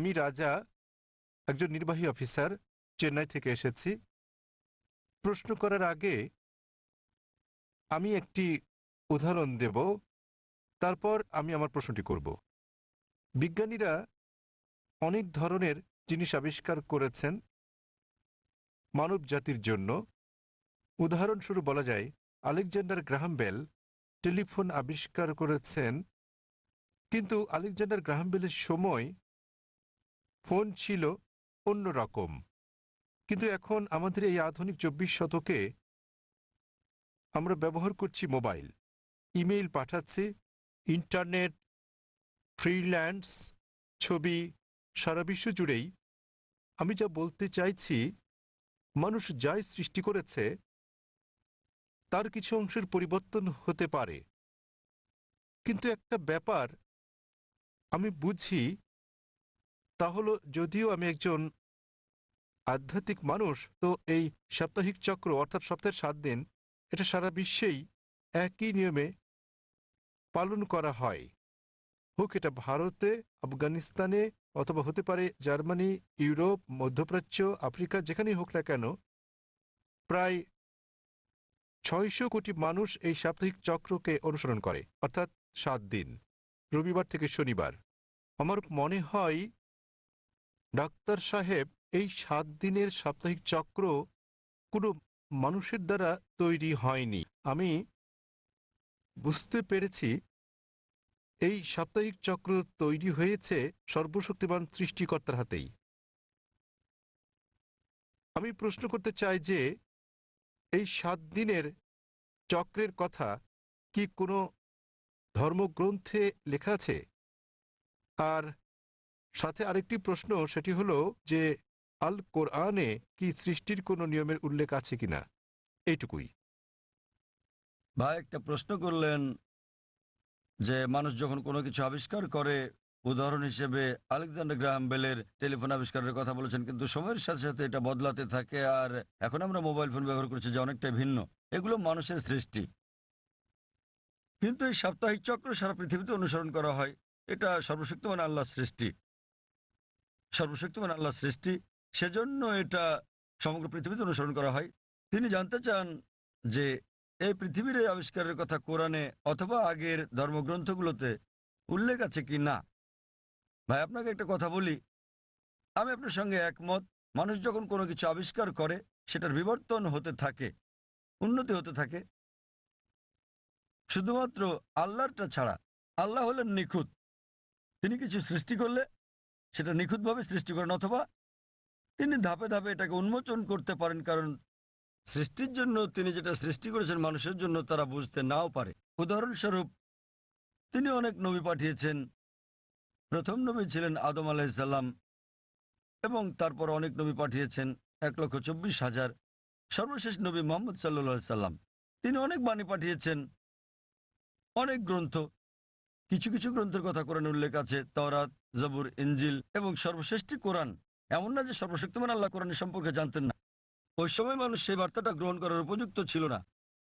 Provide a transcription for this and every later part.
আমি রাজা, একজন নির্বাহী অফিসার, চেন্নাই থেকে এসেছি। প্রশ্ন করার আগে আমি একটি উদাহরণ দেব, তারপর আমি আমার প্রশ্নটি করব। বিজ্ঞানীরা অনেক ধরনের জিনিস আবিষ্কার করেছেন মানব জাতির জন্য। উদাহরণস্বরূপ বলা যায়, আলেকজান্ডার গ্রাহাম বেল টেলিফোন আবিষ্কার করেছেন, কিন্তু আলেকজান্ডার গ্রাহাম বেলের সময় ফোন ছিল অন্য রকম। কিন্তু এখন আমাদের এই আধুনিক চব্বিশ শতকে আমরা ব্যবহার করছি মোবাইল। ইমেইল পাঠাচ্ছি, ইন্টারনেট, ফ্রিল্যান্স, ছবি, সারা বিশ্ব জুড়েই। আমি যা বলতে চাইছি, মানুষ যাই সৃষ্টি করেছে, তার কিছু অংশের পরিবর্তন হতে পারে। কিন্তু একটা ব্যাপার আমি বুঝি তা হলো যদিও আমি একজন আধ্যাত্মিক মানুষ, তো এই সাপ্তাহিক চক্র অর্থাৎ সপ্তাহের সাত দিন, এটা সারা বিশ্বেই একই নিয়মে পালন করা হয়। হোক এটা ভারতে, আফগানিস্তানে, অথবা হতে পারে জার্মানি, ইউরোপ, মধ্যপ্রাচ্য, আফ্রিকা, যেখানেই হোক না কেন, প্রায় ছয়শো কোটি মানুষ এই সাপ্তাহিক চক্রকে অনুসরণ করে, অর্থাৎ সাত দিন, রবিবার থেকে শনিবার। আমার মনে হয় ডাক্তার সাহেব, এই সাত দিনের সাপ্তাহিক চক্র কোনো মানুষের দ্বারা তৈরি হয়নি। আমি বুঝতে পেরেছি, এই সাপ্তাহিক চক্র তৈরি হয়েছে সর্বশক্তিমান সৃষ্টিকর্তার হাতেই। আমি প্রশ্ন করতে চাই যে, এই সাত দিনের চক্রের কথা কি কোনো ধর্মগ্রন্থে লেখা আছে? আর সাথে আরেকটি প্রশ্ন, সেটি হলো যে, আল কোরআনে কি সৃষ্টির কোনো নিয়মের উল্লেখ আছে কিনা? এইটুকুই। ভাই, একটা প্রশ্ন করলেন যে, মানুষ যখন কোনো কিছু আবিষ্কার করে, উদাহরণ হিসেবে আলেকজান্ডার গ্রাহাম বেলের টেলিফোন আবিষ্কারের কথা বলেছেন, কিন্তু সময়ের সাথে সাথে এটা বদলাতে থাকে, আর এখন আমরা মোবাইল ফোন ব্যবহার করছি যে অনেকটাই ভিন্ন। এগুলো মানুষের সৃষ্টি। কিন্তু এই সাপ্তাহিক চক্র সারা পৃথিবীতে অনুসরণ করা হয়। এটা সর্বশক্তিমান আল্লাহর সৃষ্টি। সর্বশক্তিমান আল্লাহ সৃষ্টি। সেজন্য এটা সমগ্র পৃথিবীতে অনুসরণ করা হয়। তিনি জানতে চান যে, এই পৃথিবীর এই আবিষ্কারের কথা কোরআনে অথবা আগের ধর্মগ্রন্থগুলোতে উল্লেখ আছে কি না? ভাই, আপনাকে একটা কথা বলি। আমি আপনার সঙ্গে একমত। মানুষ যখন কোনো কিছু আবিষ্কার করে, সেটার বিবর্তন হতে থাকে, উন্নতি হতে থাকে। শুধুমাত্র আল্লাহরটা ছাড়া, আল্লাহ হলেন নিখুঁত। তিনি কিছু সৃষ্টি করলে সেটা নিখুঁতভাবে সৃষ্টি করেন অথবা তিনি ধাপে ধাপে এটাকে উন্মোচন করতে পারেন, কারণ সৃষ্টির জন্য তিনি যেটা সৃষ্টি করেছেন মানুষের জন্য তারা বুঝতে নাও পারে। উদাহরণস্বরূপ, তিনি অনেক নবী পাঠিয়েছেন। প্রথম নবী ছিলেন আদম আলাইসাল্লাম এবং তারপর অনেক নবী পাঠিয়েছেন, এক লক্ষ চব্বিশ হাজার। সর্বশেষ নবী মোহাম্মদ সাল্লা সাল্লাম। তিনি অনেক বাণী পাঠিয়েছেন, অনেক গ্রন্থ। কিছু কিছু গ্রন্থের কথা কোরআন উল্লেখ আছে তরাত জবুর ইঞ্জিল এবং সর্বশ্রেষ্ঠী কোরআন। এমন না যে সর্বশক্তিমান আল্লাহ কোরআনের সম্পর্কে জানতেন না। ওই সময় মানুষ সেই বার্তাটা গ্রহণ করার উপযুক্ত ছিল না।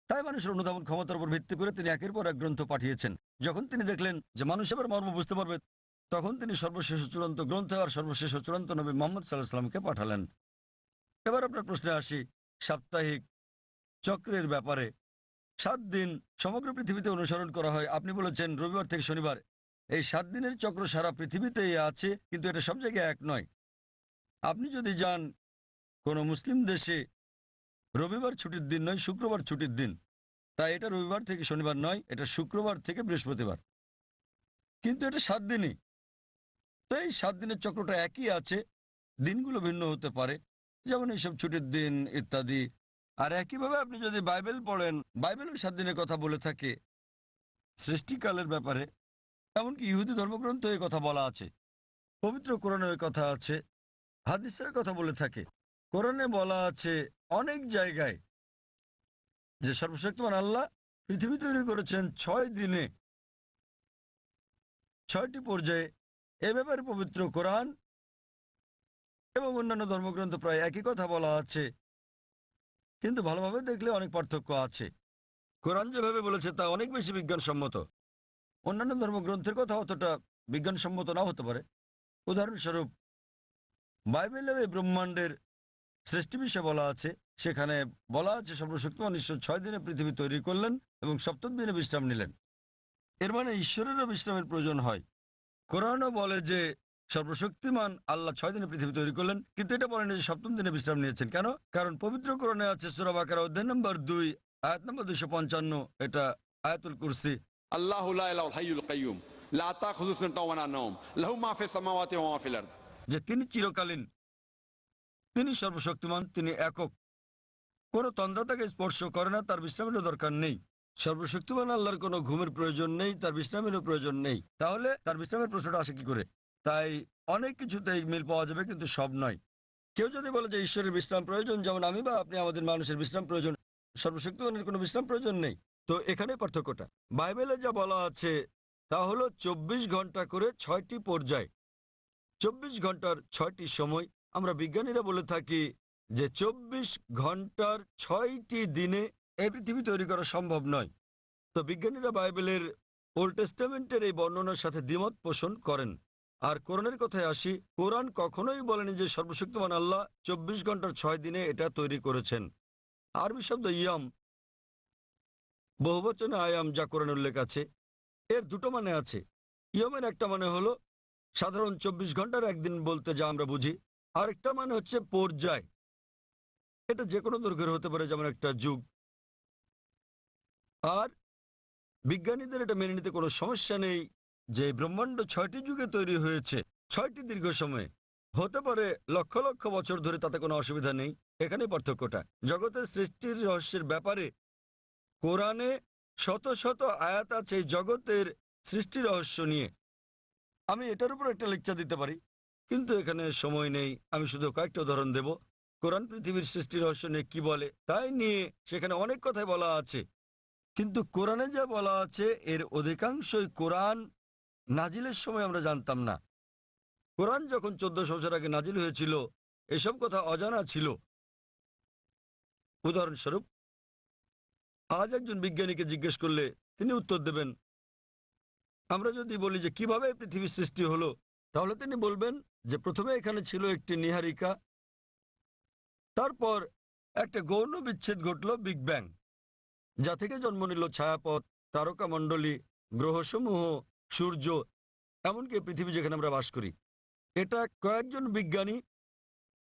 তাই মানুষের অনুধাবন ক্ষমতার উপর ভিত্তি করে তিনি একের পর এক গ্রন্থ পাঠিয়েছেন। যখন তিনি দেখলেন যে মানুষ এবার মর্ম বুঝতে পারবে, তখন তিনি সর্বশেষ চূড়ান্ত গ্রন্থ আর সর্বশেষ চূড়ান্ত নবী মোহাম্মদ সাল্লাহ সাল্লামকে পাঠালেন। এবার আপনার প্রশ্নে আসি, সাপ্তাহিক চক্রের ব্যাপারে। সাত দিন সমগ্র পৃথিবীতে অনুসরণ করা হয়। আপনি বলেছেন রবিবার থেকে শনিবার। এই সাত দিনের চক্র সারা পৃথিবীতেই আছে, কিন্তু এটা সব জায়গায় এক নয়। আপনি যদি যান কোনো মুসলিম দেশে, রবিবার ছুটির দিন নয়, শুক্রবার ছুটির দিন। তাই এটা রবিবার থেকে শনিবার নয়, এটা শুক্রবার থেকে বৃহস্পতিবার। কিন্তু এটা সাত দিনই। তো এই সাত দিনের চক্রটা একই আছে, দিনগুলো ভিন্ন হতে পারে। যেমন এইসব ছুটির দিন ইত্যাদি আর একইভাবে আপনি যদি বাইবেল পড়েন, বাইবেলের সাত দিনের কথা বলে থাকে, সৃষ্টিকালের ব্যাপারে, এমনকি ইহুদি ধর্মগ্রন্থ এই কথা বলা আছে। পবিত্র কোরআনে কথা আছে হাদিসের কথা বলে থাকে। কোরআনে বলা আছে অনেক জায়গায় যে সর্বশক্তিমান আল্লাহ পৃথিবী তৈরি করেছেন ছয় দিনে। ছয়টি পর্যায়ে এ ব্যাপারে পবিত্র কোরআন এবং অন্যান্য ধর্মগ্রন্থ প্রায় একই কথা বলা আছে। কিন্তু ভালোভাবে দেখলে অনেক পার্থক্য আছে। কোরআন যেভাবে বলেছে তা অনেক বেশি বিজ্ঞানসম্মত। অন্যান্য ধর্মগ্রন্থের কথা অতটা বিজ্ঞানসম্মত নাও হতে পারে। উদাহরণস্বরূপ, বাইবেলে এই ব্রহ্মাণ্ডের সৃষ্টি বিষয়ে বলা আছে, সেখানে বলা আছে, সর্বশক্তিমান ঈশ্বর ছয় দিনে পৃথিবী তৈরি করলেন এবং সপ্তম দিনে বিশ্রাম নিলেন। এর মানে ঈশ্বরেরও বিশ্রামের প্রয়োজন হয়। কোরআনও বলে যে সর্বশক্তিমান আল্লাহ ছয় দিনে পৃথিবী তৈরি করলেন কিন্তু এটা বলেন যে সপ্তম দিনে বিশ্রাম নিয়েছেন। কেন? কারণ পবিত্র করণে আছে সুরাবাকার অধ্যায় নম্বর দুই আয়াত নম্বর দুইশো পঞ্চান্ন এটা আয়াতুল কুরসি। যে তিনি চিরকালীন তিনি সর্বশক্তিমান তিনি একক। কোন তন্দ্রা তাকে স্পর্শ করে না তার বিশ্রামের দরকার নেই। সর্বশক্তিমান আল্লাহর কোনো ঘুমের প্রয়োজন নেই তার বিশ্রামেরও প্রয়োজন নেই। তাহলে তার বিশ্রামের প্রশ্নটা আসে কি করে? তাই অনেক কিছুতেই মিল পাওয়া যাবে, কিন্তু সব নয়। কেউ যদি বলে যে ঈশ্বরের বিশ্রাম প্রয়োজন, যেমন আমি বা আপনি আমাদের মানুষের বিশ্রাম প্রয়োজন, সর্বশক্তিমানের কোনো বিশ্রাম প্রয়োজন নেই। তো এখানে পার্থক্যটা। বাইবেলে যা বলা আছে, তা হলো চব্বিশ ঘণ্টা করে ছয়টি পর্যায়। চব্বিশ ঘণ্টার ছয়টি সময় আমরা বিজ্ঞানীরা বলে থাকি যে চব্বিশ ঘণ্টার ছয়টি দিনে এই পৃথিবী তৈরি করা সম্ভব নয়। তো বিজ্ঞানীরা বাইবেলের ওল্ড টেস্টামেন্টের এই বর্ণনার সাথে দ্বিমত পোষণ করেন। আর কোরআনের কথায় আসি, কোরআন কখনোই বলেনি যে সর্বশক্তিমান আল্লাহ চব্বিশ ঘণ্টার ছয় দিনে এটা তৈরি করেছেন। আরবি শব্দ ইয়াম, বহুবচনে আয়াম যা কোরআন উল্লেখ আছে, এর দুটো মানে আছে। ইয়মের একটা মানে হলো সাধারণ চব্বিশ ঘণ্টার একদিন বলতে যা আমরা বুঝি, আরেকটা মানে হচ্ছে পর্যায়। এটা যে কোনো দৈর্ঘ্যের হতে পারে, যেমন একটা যুগ। আর বিজ্ঞানীদের এটা মেনে নিতে কোনো সমস্যা নেই যে ব্রহ্মাণ্ড ছয়টি যুগে তৈরি হয়েছে, ছয়টি দীর্ঘ সময়ে। হতে পারে লক্ষ লক্ষ বছর ধরে তাতে কোনো অসুবিধা নেই। এখানে পার্থক্যটা। জগতের সৃষ্টির রহস্যের ব্যাপারে কোরআনে শত শত আয়াত আছে জগতের সৃষ্টি রহস্য নিয়ে। আমি এটার উপর একটা লেকচার দিতে পারি, কিন্তু এখানে সময় নেই। আমি শুধু কয়েকটা উদাহরণ দেব। কোরআন পৃথিবীর সৃষ্টি রহস্য নিয়ে কি বলে, তাই নিয়ে সেখানে অনেক কথাই বলা আছে। কিন্তু কোরআনে যা বলা আছে, এর অধিকাংশই কোরআন নাজিলের সময় আমরা জানতাম না। কোরআন যখন চোদ্দশো বছর আগে নাজিল হয়েছিল, এসব কথা অজানা ছিল। উদাহরণস্বরূপ, আজ একজন বিজ্ঞানীকে জিজ্ঞেস করলে তিনি উত্তর দেবেন, আমরা যদি বলি যে কীভাবে পৃথিবীর সৃষ্টি হলো, তাহলে তিনি বলবেন যে প্রথমে এখানে ছিল একটি নিহারিকা, তারপর একটা গৌণ বিচ্ছেদ ঘটল বিগ ব্যাং, যা থেকে জন্ম নিল ছায়াপথ তারকা তারকামণ্ডলী, গ্রহসমূহ সূর্য এমনকি পৃথিবী যেখানে আমরা বাস করি। এটা কয়েকজন বিজ্ঞানী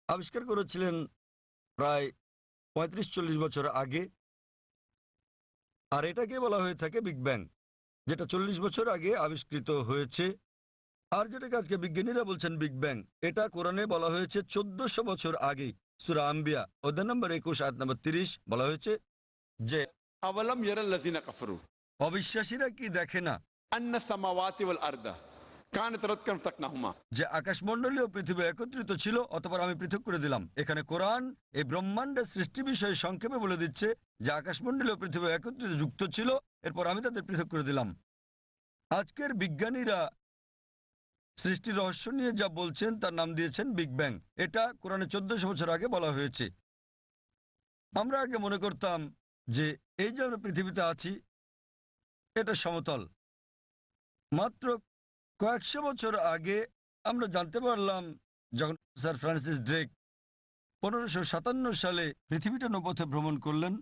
আবিষ্কার করেছিলেন প্রায় পঁয়ত্রিশ চল্লিশ বছর আগে। আর এটাকে বলা হয়ে থাকে বিগ ব্যাং যেটা চল্লিশ বছর আগে আবিষ্কৃত হয়েছে। আর যেটাকে আজকে বিজ্ঞানীরা বলছেন বিগ ব্যাং এটা কোরআনে বলা হয়েছে চোদ্দশো বছর আগে। সুরা আম্বিয়া অধ্যায় নম্বর একুশ আট নম্বর তিরিশ বলা হয়েছে যে অবিশ্বাসীরা কি দেখে না আন্না সামাওয়াতি ওয়াল আরদা যে আকাশমন্ডলী ও পৃথিবী একত্রিত ছিল, অতপর আমি পৃথক করে দিলাম। এখানে কোরআন এই ব্রহ্মাণ্ডের সৃষ্টি বিষয়ে সংক্ষেপে বলে দিচ্ছে যে আকাশমন্ডলী ও পৃথিবী একত্রিত যুক্ত ছিল, এরপর আমি তাদের পৃথক করে দিলাম। আজকের বিজ্ঞানীরা সৃষ্টির রহস্য নিয়ে যা বলছেন, তার নাম দিয়েছেন বিগ ব্যাং। এটা কোরআনে চোদ্দশো বছর আগে বলা হয়েছে। আমরা আগে মনে করতাম যে এই যে আমরা পৃথিবীতে আছি, এটা সমতল। মাত্র কয়েকশো বছর আগে আমরা জানতে পারলাম যখন স্যার ফ্রান্সিস ড্রেক পনেরোশো সালে পৃথিবীটা নৌপথে ভ্রমণ করলেন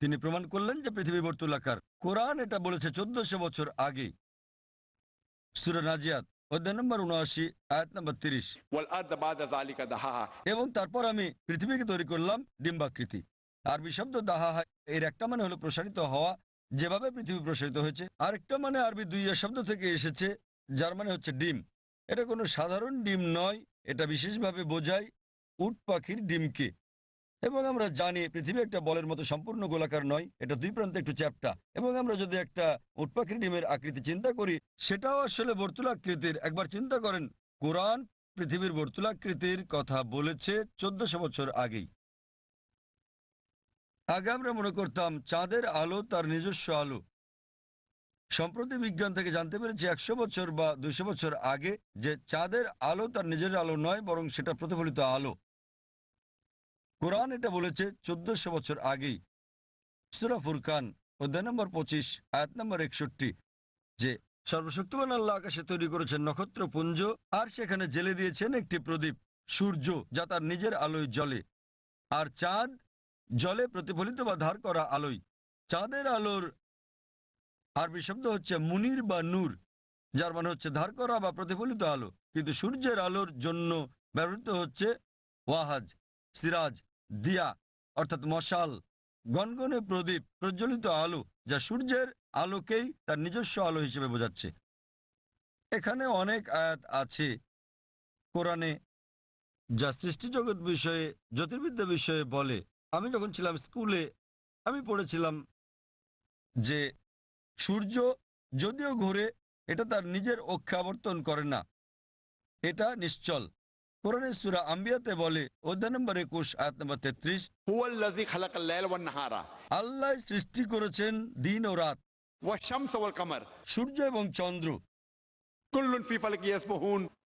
তিনি প্রমাণ করলেন যে পৃথিবী বর্তুলাকার কোরআন এটা বলেছে চোদ্দশো বছর আগে। সুরনাজিয়াত অধ্যায় নম্বর উনআশি আয়াত নম্বর তিরিশ। এবং তারপর আমি পৃথিবীকে তৈরি করলাম ডিম্বাকৃতি। আরবি শব্দ দাহা এর একটা মানে হলো প্রসারিত হওয়া যেভাবে পৃথিবী প্রসারিত হয়েছে, আরেকটা মানে আরবি দুইয়া শব্দ থেকে এসেছে, যার মানে হচ্ছে ডিম। এটা কোনো সাধারণ ডিম নয়, এটা বিশেষভাবে বোঝায় উট পাখির ডিমকে। এবং আমরা জানি পৃথিবী একটা বলের মতো সম্পূর্ণ গোলাকার নয়, এটা দুই প্রান্তে একটু চ্যাপ্টা। এবং আমরা যদি একটা উট পাখির ডিমের আকৃতি চিন্তা করি, সেটাও আসলে বর্তুলাকৃতির একবার চিন্তা করেন, কোরআন পৃথিবীর বর্তুলাকৃতির কথা বলেছে চোদ্দশো বছর আগেই। আগে আমরা মনে করতাম চাঁদের আলো তার নিজস্ব আলো। সম্প্রতি বিজ্ঞান থেকে জানতে পেরেছি একশো বছর বা দুশো বছর আগে যে চাঁদের আলো তার নিজের আলো নয়, বরং সেটা প্রতিফলিত আলো। কোরআন এটা বলেছে চোদ্দশো বছর আগেই। সুরা ফুরকান, অধ্যায় নম্বর পঁচিশ, আয়াত নম্বর একষট্টি, যে সর্বশক্তিমান আল্লাহ আকাশে তৈরি করেছেন নক্ষত্রপুঞ্জ আর সেখানে জেলে দিয়েছেন একটি প্রদীপ, সূর্য, যা তার নিজের আলোয় জ্বলে। আর চাঁদ জলে প্রতিফলিত বা ধার করা আলোই। চাঁদের আলোর আরবি শব্দ হচ্ছে মুনির বা নূর, যার মানে হচ্ছে ধার করা বা প্রতিফলিত আলো। কিন্তু সূর্যের আলোর জন্য ব্যবহৃত হচ্ছে ওয়াহাজ, সিরাজ, দিয়া, অর্থাৎ মশাল, গনগনে প্রদীপ, প্রজ্বলিত আলো, যা সূর্যের আলোকেই তার নিজস্ব আলো হিসেবে বোঝাচ্ছে। এখানে অনেক আয়াত আছে কোরআনে, যা সৃষ্টিজগৎ বিষয়ে, জ্যোতির্বিদ্যা বিষয়ে বলে আমি যখন ছিলাম স্কুলে আমি পড়েছিলাম যে সূর্য যদিও ঘুরে এটা তার নিজের অক্ষে আবর্তন করে না। এটা নিশ্চল। আম্বিয়াতে বলে অধ্যায় নম্বর একুশ আয়াত নম্বর তেত্রিশ আল্লাহ সৃষ্টি করেছেন দিন ও রাত। সূর্য এবং চন্দ্র।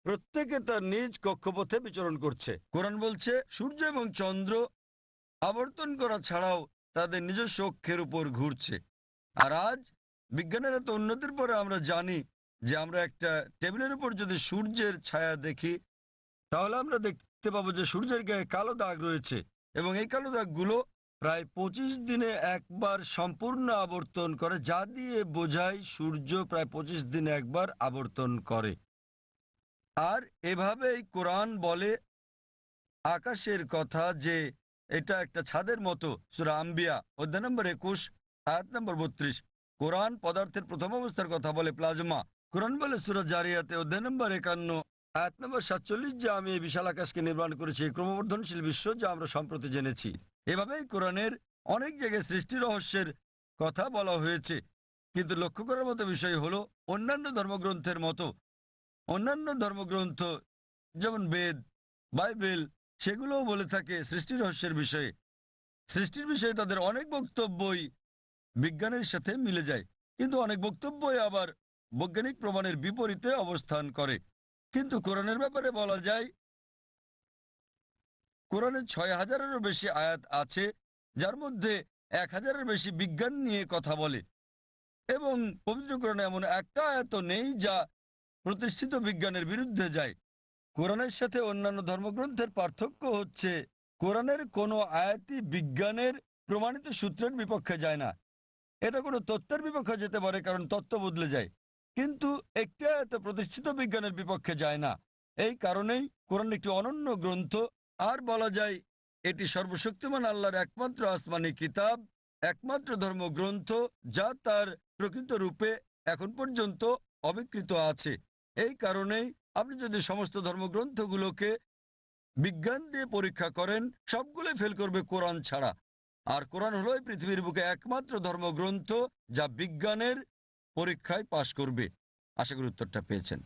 প্রত্যেকে তার নিজ কক্ষপথে বিচরণ করছে। কোরআন বলছে সূর্য এবং চন্দ্র আবর্তন করা ছাড়াও তাদের নিজস্ব অক্ষের উপর ঘুরছে। আর আজ বিজ্ঞানের এত উন্নতির পরে আমরা জানি যে আমরা একটা টেবিলের উপর যদি সূর্যের ছায়া দেখি, তাহলে আমরা দেখতে পাবো যে সূর্যের গায়ে কালো দাগ রয়েছে এবং এই কালো দাগগুলো প্রায় পঁচিশ দিনে একবার সম্পূর্ণ আবর্তন করে, যা দিয়ে বোঝায় সূর্য প্রায় পঁচিশ দিনে একবার আবর্তন করে। আর এভাবেই কোরআন বলে আকাশের কথা যে এটা একটা ছাদের মতো। সুরা আম্বিয়া, অধ্যায় নম্বর একুশ, আয়াত নম্বর বত্রিশ। কোরআন পদার্থের প্রথম অবস্থার কথা বলে প্লাজমা। কোরআন বলে সুরা জারিয়াতে, অধ্যায় নম্বর একান্ন, আয়াত নম্বর সাতচল্লিশ, যে আমি এই বিশাল আকাশকে নির্মাণ করেছি ক্রমবর্ধনশীল বিশ্ব যা আমরা সম্প্রতি জেনেছি। এভাবেই কোরআনের অনেক জায়গায় সৃষ্টি রহস্যের কথা বলা হয়েছে। কিন্তু লক্ষ্য করার মতো বিষয় হলো, অন্যান্য ধর্মগ্রন্থের মতো, অন্যান্য ধর্মগ্রন্থ, যেমন বেদ, বাইবেল সেগুলোও বলে থাকে সৃষ্টি রহস্যের বিষয়ে। সৃষ্টির বিষয়ে তাদের অনেক বক্তব্যই বিজ্ঞানের সাথে মিলে যায়। কিন্তু অনেক বক্তব্যই আবার বৈজ্ঞানিক প্রমাণের বিপরীতে অবস্থান করে। কিন্তু কোরআনের ব্যাপারে বলা যায় কোরআনের ছয় হাজারেরও বেশি আয়াত আছে, যার মধ্যে এক হাজারের বেশি বিজ্ঞান নিয়ে কথা বলে। এবং পবিত্র কোরআনে এমন একটা আয়াত নেই যা প্রতিষ্ঠিত বিজ্ঞানের বিরুদ্ধে যায়। কোরআনের সাথে অন্যান্য ধর্মগ্রন্থের পার্থক্য হচ্ছে, কোরআনের কোনো আয়াতি বিজ্ঞানের প্রমাণিত সূত্রের বিপক্ষে যায় না। এটা কোনো তত্ত্বের বিপক্ষে যেতে পারে, কারণ তত্ত্ব বদলে যায়। কিন্তু একটি আয়াত প্রতিষ্ঠিত বিজ্ঞানের বিপক্ষে যায় না। এই কারণেই কোরআন একটি অনন্য গ্রন্থ, আর বলা যায় এটি সর্বশক্তিমান আল্লাহর একমাত্র আসমানি কিতাব, একমাত্র ধর্মগ্রন্থ, যা তার প্রকৃত রূপে এখন পর্যন্ত অবিকৃত আছে। এই কারণেই আপনি যদি সমস্ত ধর্মগ্রন্থগুলোকে বিজ্ঞান দিয়ে পরীক্ষা করেন, সবগুলোই ফেল করবে কোরআন ছাড়া। আর কোরআন হলো পৃথিবীর বুকে একমাত্র ধর্মগ্রন্থ যা বিজ্ঞানের পরীক্ষায় পাশ করবে। আশা করি উত্তরটা পেয়েছেন।